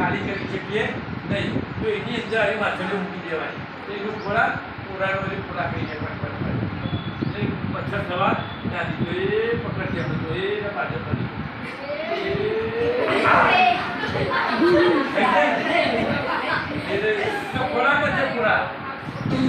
ખાલી કરી શકીએ નહીં. તો એની અંદર એ માછલીઓ મૂકી દેવાય તો એનું થોડા પૂરાનો બધી ખોરાક કરી દેવાય એટલે મચ્છર સવાર ત્યાંથી તો એ પકડતી આપણે તો એને પાછળ કરી ખોરાક જ પૂરા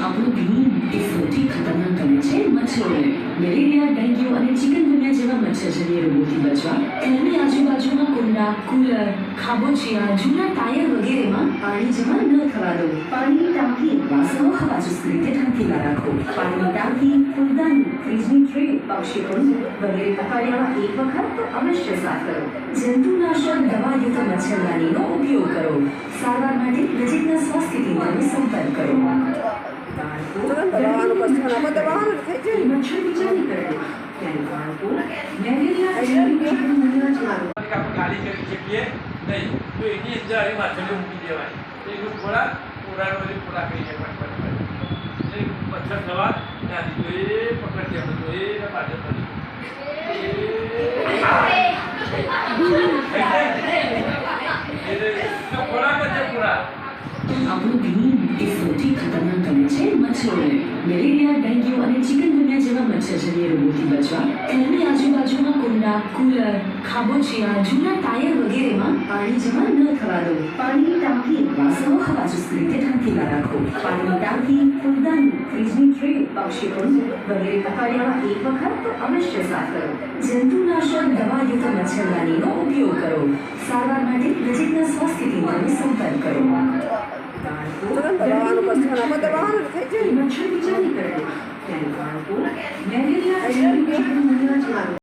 આપણું ગ્રીન એ સૌથી ખતરનાક ગમે છે મચ્છરોને. મેલેરિયા, ડેન્ગ્યુ અને ચિકનગુનિયા જેવા મચ્છરજન્ય રોગોથી બચવા. ઘરની આજુબાજુના કુંડા કુલર ખાબોચિયા જૂના ટાયર વગેરેમાં પાણી જમા ન થવા દો. પાણીની ટાંકી વાસણો હવાચુસ્ત રીતે ઢાંકીમાં રાખો. પાણીની ટાંકી ફૂલદાની ફ્રીજની ટ્રે પક્ષીકુંડ વગેરે અઠવાડિયામાં એક વખત અવશ્ય સાફ કરો. જંતુનાશક દવાયુક્ત મચ્છરદાનીનો ઉપયોગ કરો. સારવાર માટે નજીકના સ્વાસ્થ્ય કેન્દ્રનો સંપર્ક કરો. મચ્છર બીજાની કરે. ત્યારે બાળકો મેલેરિયા ખાલી કરી શકીએ નહીં. તો એની અંદર આવી માછલીઓ મૂકી દેવાય. એનું થોડા પૂરાનો એ પૂરા કરી શકાય એટલે મચ્છર સવાર ત્યાંથી તો એ પકડતી આપણે તો એ ને પાછળ તો ખોરાક જ પૂરા. આપણું ગ્રીન એ સૌથી ખતરનાક છે મચ્છરોને. મેલેરિયા, ડેન્ગ્યુ અને ચિકનગુનિયા જેવા મચ્છરજન્ય રોગોથી બચવા. ઠંડા કુલર ખાબોચિયા જૂના ટાયર વગેરેમાં પાણી જમા ન થવા દો. પાણીની ટાંકી વાસણો હવાચુસ્ત રીતે ઢાંકેલા રાખો. પાણી ટાંકી ફૂલદાની ફ્રીજની ટ્રે પક્ષીકુંજ વગેરે પકડ્યામાં એક વખત અવશ્ય સાફ કરો. જંતુનાશક દવાયુક્ત મચ્છરદાનીનો ઉપયોગ કરો. સારવાર માટે નજીકના સ્વાસ્થ્ય કેન્દ્રનો સંપર્ક કરો. મચ્છર વિચારી કરો. બાળકો મેલેરિયા